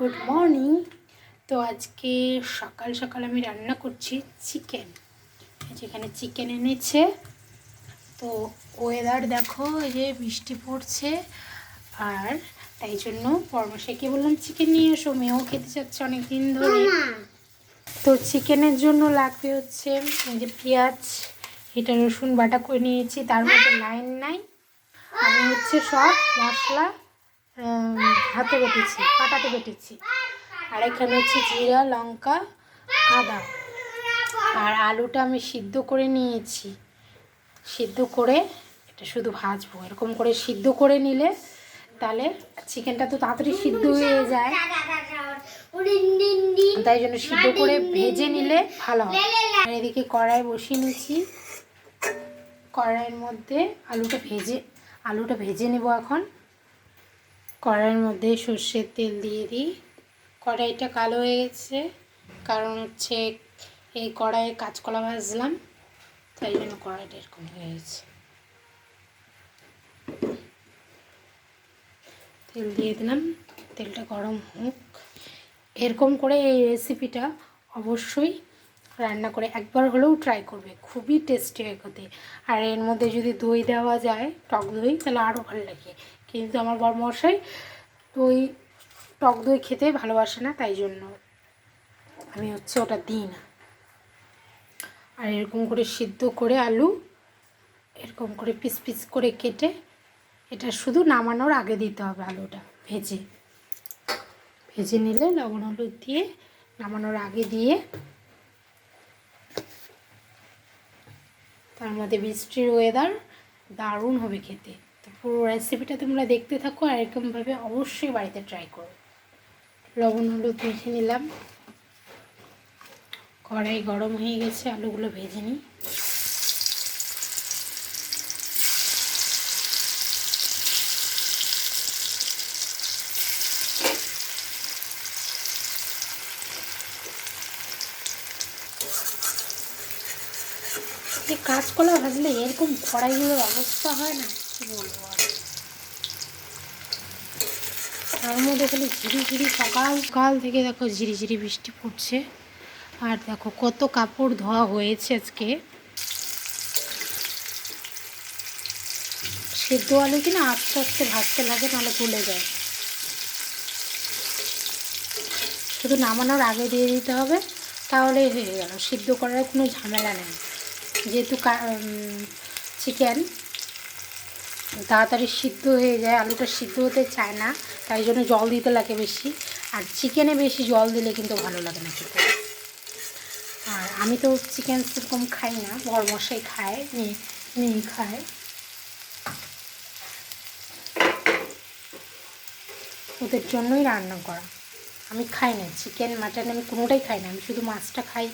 Good morning. তো আজকে সকাল সকাল আমি রান্না করছি চিকেন। যেখানে চিকেন এনেছে। তো ওয়েদার দেখো এই যে বৃষ্টি পড়ছে। আর তাই জন্য পরমশাইকে বললাম চিকেন নিয়ে এসো মেয়েও খেতে চাচ্ছে অনেক দিন ধরে তো চিকেনের জন্য লাগবে হচ্ছে এই যে পেঁয়াজ এটা রসুন বাটা করে নিয়েছি। তার মধ্যে লাইন নাই। আমি হচ্ছে সব মশলা হাতে বেটেছি, পাটাতে বেটেছি। আর এখানে হচ্ছে জিরা, লঙ্কা, আদা। আর আলুটা আমি সিদ্ধ করে নিয়েছি। সিদ্ধ করে এটা শুধু ভাজবো। এরকম করে সিদ্ধ করে নিলে তাহলে চিকেনটা তো তাড়াতাড়ি সিদ্ধ হয়ে যায়। তাই জন্য সিদ্ধ করে ভেজে নিলে ভালো হয় এদিকে কড়াই বসিয়ে নিয়েছি। কড়াইয়ের মধ্যে আলুটা ভেজে আলুটা ভেজে নেব এখন। কড়াইয়ের মধ্যে সর্ষের তেল দিয়ে দিই। কড়াইটা কালো হয়ে গেছে, কারণ হচ্ছে এই কড়াইয়ে কাঁচকলা ভাজলাম, তাই জন্য কড়াইটা এরকম হয়ে গেছে। তেল দিয়ে দিলাম, তেলটা গরম হোক। এরকম করে এই রেসিপিটা অবশ্যই রান্না করে একবার হলেও ট্রাই করবে, খুবই টেস্টি হয় আর এর মধ্যে যদি দই দেওয়া যায়, টক দই, তাহলে আরও ভালো লাগে। কিন্তু আমার বরমশাই দই টক দই খেতে ভালোবাসে না, তাই জন্য আমি হচ্ছে ওটা দিই না। আর এরকম করে সিদ্ধ করে আলু, এরকম করে পিস পিস করে কেটে এটা শুধু নামানোর আগে দিতে হবে আলুটা ভেজে। ভেজে নিলে লবণ হলুদ দিয়ে নামানোর আগে দিয়ে তার মধ্যে বৃষ্টির ওয়েদার দারুণ হবে খেতে। পুরো রেসিপিটা তোমরা দেখতে থাকো আর এরকমভাবে অবশ্যই বাড়িতে ট্রাই করো। লবণ, হলুদ মেখে নিলাম। কড়াই গরম হয়ে গেছে, আলুগুলো ভেজে নিই। এই কাঁচকলা ভাজলে এরকম কড়াইগুলোর অবস্থা হয় না। কি বলব আর? তার মধ্যে খালি ঝিরি ঝিরি সকাল সকাল থেকে দেখো ঝিরি ঝিরি বৃষ্টি পড়ছে। আর দেখো কত কাপড় ধোয়া হয়েছে আজকে। সেদ্ধ আলু কিনা আস্তে আস্তে ভাজতে লাগে, নাহলে গলে যায়। শুধু নামানোর আগে দিয়ে দিতে হবে, তাহলেই হয়ে গেল। সিদ্ধ করার কোনো ঝামেলা নেই। যেহেতু চিকেন তাড়াতাড়ি সিদ্ধ হয়ে যায়, আলুটা সিদ্ধ হতে চায় না, তাই জন্য জল দিতে লাগে বেশি। আর চিকেনে বেশি জল দিলে কিন্তু ভালো লাগে না খেতে। আর আমি তো চিকেন সেরকম খাই না, বড় মশাই খায়, মেয়ে খায়। ওদের জন্যই রান্না করা। আমি খাই না, চিকেন, মাটন আমি কোনোটাই খাই না, আমি শুধু মাছটা খাই।